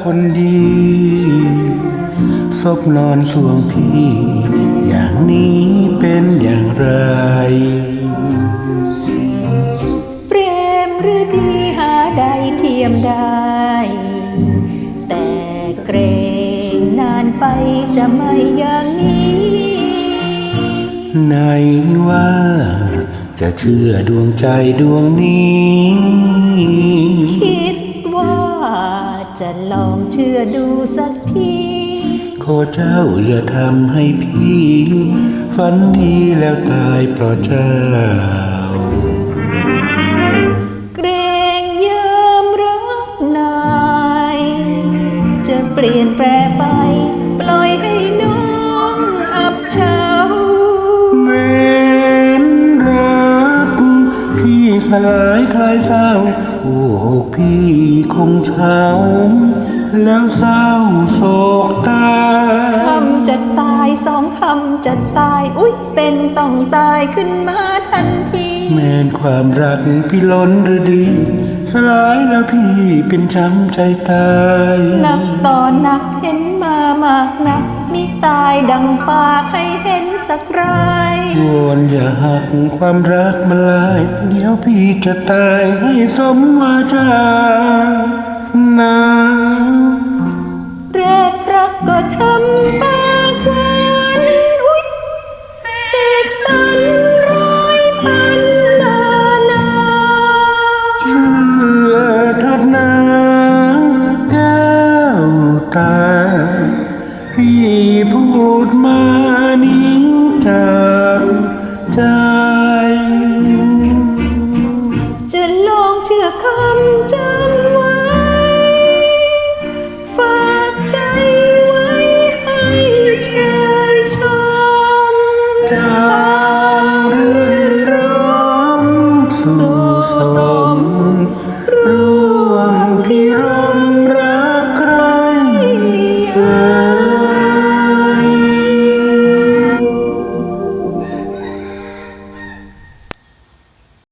คนดีศพนอนสวงพี่ อย่างนี้เป็นอย่างไร เปรมหรือดีหาใดเทียมได้ แต่เกรงนานไปจะไม่อย่างนี้ ไหนว่า จะเชื่อดวงใจดวงนี้ เชื่อดูสักที ขอเจ้าอย่าทำให้พี่ ฝันดีแล้วตายเพราะเจ้า เกรงยามรักนาย จะเปลี่ยนแปลไปป สลายคลายเศร้าโอ้พี่คงเช้า แล้วเศร้าโศกตายคำจะตายสองคำจะตาย อุ๊ย เป็นต้องตายขึ้นมาทันที แม้นความรักพี่ล้นหรือดี สลายแล้วพี่เป็นช้ำใจตายนักต่อนักเห็นมามากนักมิตายดังปากให้เห็นสักราย วอนอย่าหักความรักมาลาย เดี๋ยวพี่จะตายให้สมวาจานาแรกรักก็ทำปากหวานอุ๊ยเสกสรรร้อยพันนานาเชื่อ now.